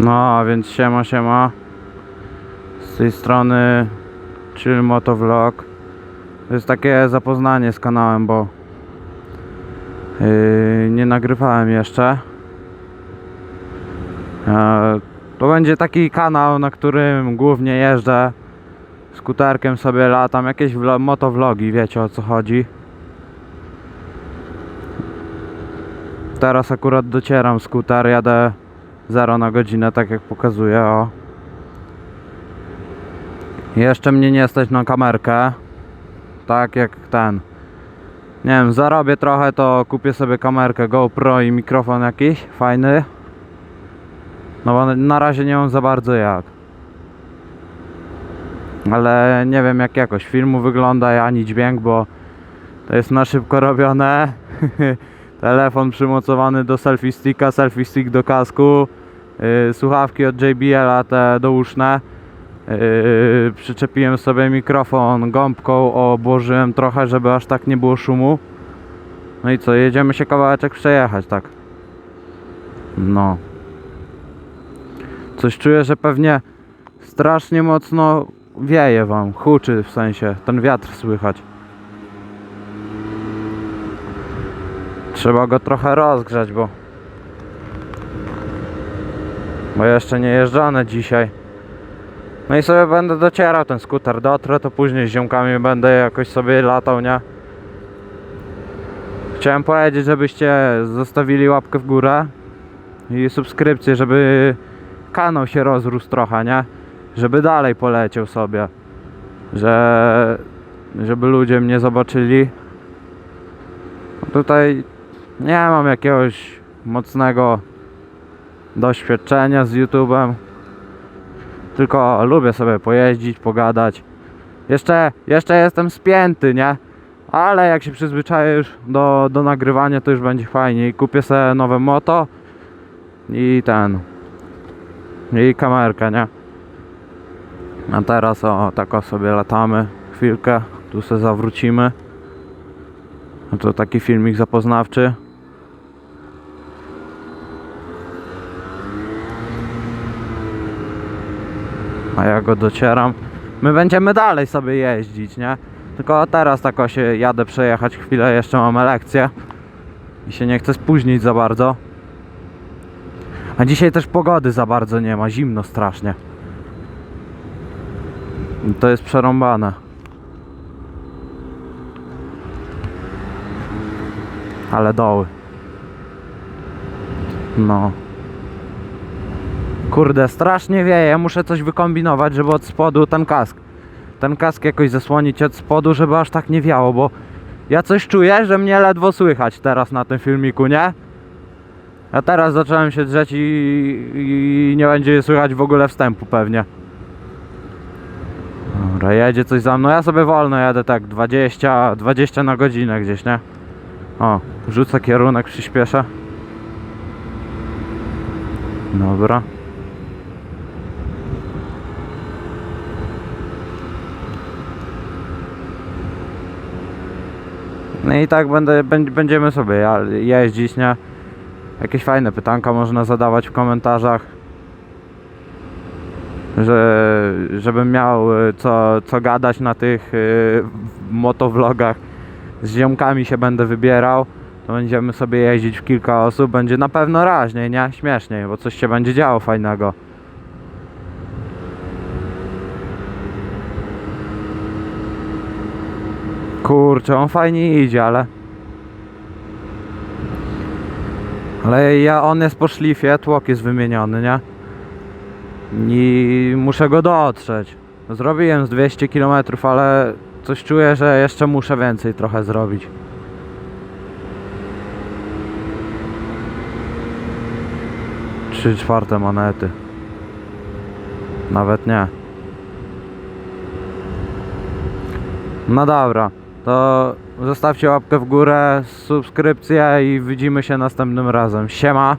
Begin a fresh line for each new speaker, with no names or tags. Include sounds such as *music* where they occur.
No, a więc siema, siema. Z tej strony Chill Motovlog. To jest takie zapoznanie z kanałem, bo yy, nie nagrywałem jeszcze. E, to będzie taki kanał, na którym głównie jeżdżę skuterkiem sobie latam, jakieś vlo- motovlogi, wiecie o co chodzi. Teraz akurat docieram skuter, jadę 0 na godzinę, tak jak pokazuje, o. Jeszcze mnie nie stać na kamerkę, tak jak ten. Nie wiem, zarobię trochę, to kupię sobie kamerkę GoPro i mikrofon jakiś fajny. No bo na razie nie mam za bardzo jak. Ale nie wiem jak jakość filmu wygląda, ani dźwięk, bo to jest na szybko robione. *laughs* Telefon przymocowany do selfie sticka, selfie stick do kasku. Yy, słuchawki od JBL-a te douszne. Yy, przyczepiłem sobie mikrofon gąbką, obłożyłem trochę, żeby aż tak nie było szumu. No i co, jedziemy się kawałeczek przejechać, tak. No. Coś czuję, że pewnie strasznie mocno wieje wam, huczy w sensie, ten wiatr słychać. Trzeba go trochę rozgrzać, bo bo jeszcze nie jeżdżone dzisiaj. No i sobie będę docierał ten skuter, dotrę, to później z ziomkami będę jakoś sobie latał, nie? Chciałem powiedzieć, żebyście zostawili łapkę w górę i subskrypcję, żeby kanał się rozrósł trochę, nie? Żeby dalej poleciał sobie. Że żeby ludzie mnie zobaczyli. Tutaj nie mam jakiegoś mocnego doświadczenia z YouTube'em. Tylko lubię sobie pojeździć, pogadać. Jeszcze, jeszcze jestem spięty, nie? Ale jak się przyzwyczaję już do, do nagrywania, to już będzie fajnie. I kupię sobie nowe moto i ten. I kamerkę, nie? A teraz o, tak o sobie latamy chwilkę. Tu sobie zawrócimy. To taki filmik zapoznawczy. A ja go docieram. My będziemy dalej sobie jeździć, nie? Tylko teraz tak się jadę przejechać chwilę, jeszcze mamy lekcję. I się nie chcę spóźnić za bardzo. A dzisiaj też pogody za bardzo nie ma, zimno strasznie. I To jest przerąbane. Ale doły. No. Kurde, strasznie wieje, muszę coś wykombinować, żeby od spodu ten kask. Ten kask jakoś zasłonić od spodu, żeby aż tak nie wiało, bo ja coś czuję, że mnie ledwo słychać teraz na tym filmiku, nie? A teraz zacząłem się drzeć i, i nie będzie słychać w ogóle wstępu pewnie. Dobra, jedzie coś za mną. Ja sobie wolno jadę tak 20, 20 na godzinę gdzieś, nie? O, rzucę kierunek, przyspieszę. Dobra. No i tak będę, będ- będziemy sobie jeździć, nie? Jakieś fajne pytanka można zadawać w komentarzach. Że, żebym miał y, co, co gadać na tych y, motovlogach. Z ziomkami się będę wybierał. To będziemy sobie jeździć w kilka osób. Będzie na pewno raźniej, nie? Śmieszniej, bo coś się będzie działo fajnego. Kurczę, on fajnie idzie, ale... Ale ja, on jest po szlifie, tłok jest wymieniony, nie? I muszę go dotrzeć. Zrobiłem z 200 km, ale coś czuję, że jeszcze muszę więcej trochę zrobić. Trzy czwarte monety. Nawet nie. No dobra, to zostawcie łapkę w górę, subskrypcję i widzimy się następnym razem. Siema!